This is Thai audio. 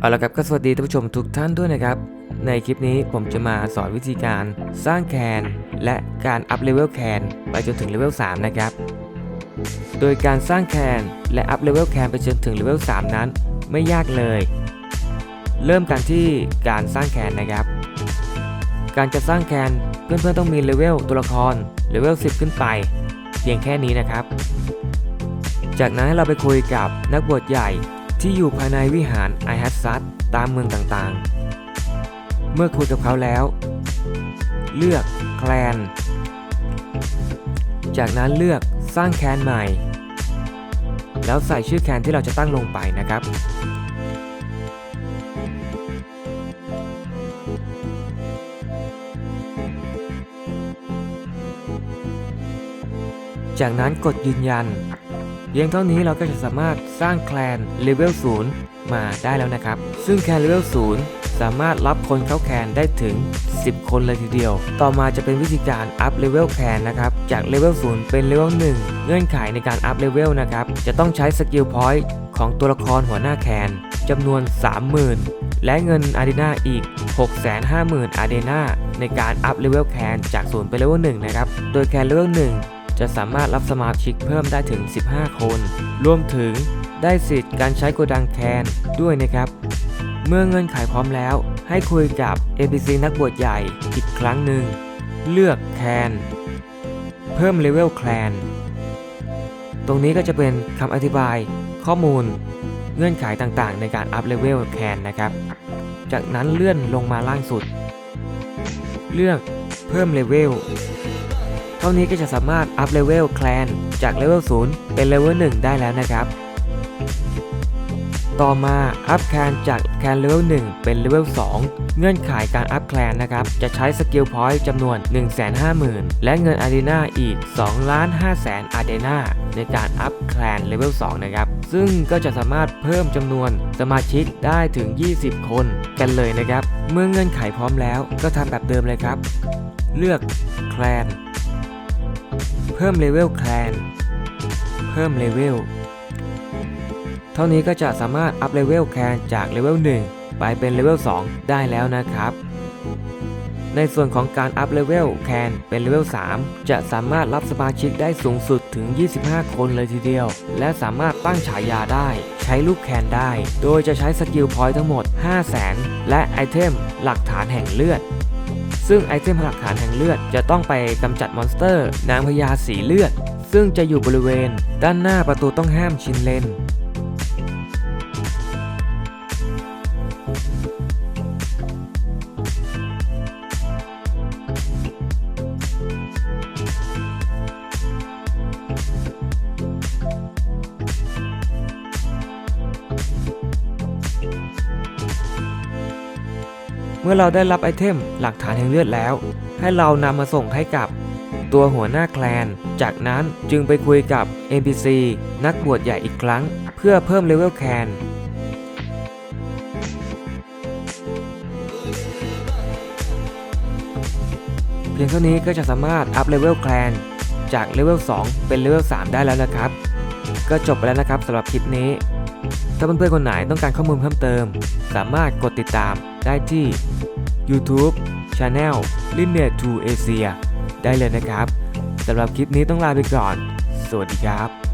เอาละครับก็สวัสดีท่านผู้ชมทุกท่านด้วยนะครับ ในคลิปนี้ผมจะมาสอนวิธีการสร้างแคนและการอัพเลเวลแคนไปจนถึงเลเวล3นะครับ โดยการสร้างแคนและอัพเลเวลแคนไปจนถึงเลเวล3นั้น ไม่ยากเลย เริ่มกันที่การสร้างแคนนะครับ การจะสร้างแคนเพื่อนๆต้องมีเลเวลตัวละครเลเวล10 ขึ้นไป เพียงแค่นี้นะครับ จากนั้นเราไปคุยกับนักบวชใหญ่ ที่อยู่ภายในวิหารไอฮัสซัตตามเมืองต่างๆ เมื่อคุยกับเขาแล้ว เลือกแคลน จากนั้นเลือกสร้างแคนใหม่ แล้วใส่ชื่อแคนที่เราจะตั้งลงไปนะครับจากนั้นกดยืนยัน เพียงเท่านี้เราก็จะสามารถสร้างแคลนเลเวล0มาได้แล้วนะครับ ซึ่งแคลนเลเวล0สามารถรับคนเข้าแคนได้ถึง 10 คนเลยทีเดียว ต่อมาจะเป็นวิธีการอัพเลเวลแคนนะครับ จากเลเวล0เป็นเลเวล1เงื่อนไขในการอัพเลเวลนะครับ จะต้องใช้สกิลพอยต์ของตัวละครหัวหน้าแคนจำนวน 30,000 และเงินอารีนาอีก 650,000อารีนาในการอัพเลเวลแคนจาก0ไปเลเวล1นะครับ โดยแคนเลเวล1 จะสามารถรับสมาชิกเพิ่มได้ถึง 15 คน รวมถึงได้สิทธิ์การใช้โกดังแคนด้วยนะครับ เมื่อเงื่อนไขพร้อมแล้ว ให้คุยกับ NPC นักบวชใหญ่อีกครั้งหนึ่ง เลือกแคนเพิ่มเลเวลแคลนตรงนี้ก็จะเป็นคำอธิบายข้อมูลเงื่อนไขต่างๆ ในการอัพเลเวลแคนนะครับ จากนั้นเลื่อนลงมาล่างสุด เลือกเพิ่มเลเวล เท่านี้ก็จะสามารถอัพเลเวลแคลนจากเลเวล0เป็นเลเวล1ได้แล้วนะครับ ต่อมาอัพแคลนจากแคลนเลเวล1เป็นเลเวล2เงื่อนไขการอัพแคลนนะครับ จะใช้สกิลพอยต์จำนวน 150,000 และเงินอารีนาอีก2 5 0 0 0 0อารีนาในการอัพแคลนเลเวล2นะครับ ซึ่งก็จะสามารถเพิ่มจำนวนสมาชิกได้ถึง 20 คนกันเลยนะครับ เมื่อเงื่อนไขพร้อมแล้วก็ทำแบบเดิมเลยครับ เลือกแคลน พิ่มเลเวลแคลน เพิ่มเลเวล เท่านี้ก็จะสามารถอัพเลเวลแคลนจากเลเวล1 ไปเป็นเลเวล2 ได้แล้วนะครับ ในส่วนของการอัพเลเวลแคนเป็นเลเวล3 จะสามารถรับสมาชิกได้สูงสุดถึง 25 คนเลยทีเดียว และสามารถตั้งฉายาได้ ใช้ลูกแคนได้ โดยจะใช้สกิลพอยต์ทั้งหมด 500,000 และไอเทมหลักฐานแห่งเลือด ซึ่งไอเทมหลักฐานแห่งเลือดจะต้องไปกำจัดมอนสเตอร์ นางพญาสีเลือด ซึ่งจะอยู่บริเวณ ด้านหน้าประตูต้องห้ามชินเลน เมื่อเราได้รับไอเทมหลักฐานแห่งเลือดแล้ว ให้เรานำมาส่งให้กับตัวหัวหน้าแคลน จากนั้นจึงไปคุยกับ NPC นักบวชใหญ่อีกครั้ง เพื่อเพิ่มเลเวลแคนเพียงเท่านี้ก็จะสามารถอัพเลเวลแคลนจากเลเวล2เป็นเลเวล3ได้แล้วนะครับ ก็จบไปแล้วนะครับสำหรับคลิปนี้ ถ้าเพื่อนๆคนไหนต้องการข้อมูลเพิ่มเติม สามารถกดติดตามได้ที่ YouTube Channel Linear to Asia ได้เลยนะครับ สำหรับคลิปนี้ต้องลาไปก่อน สวัสดีครับ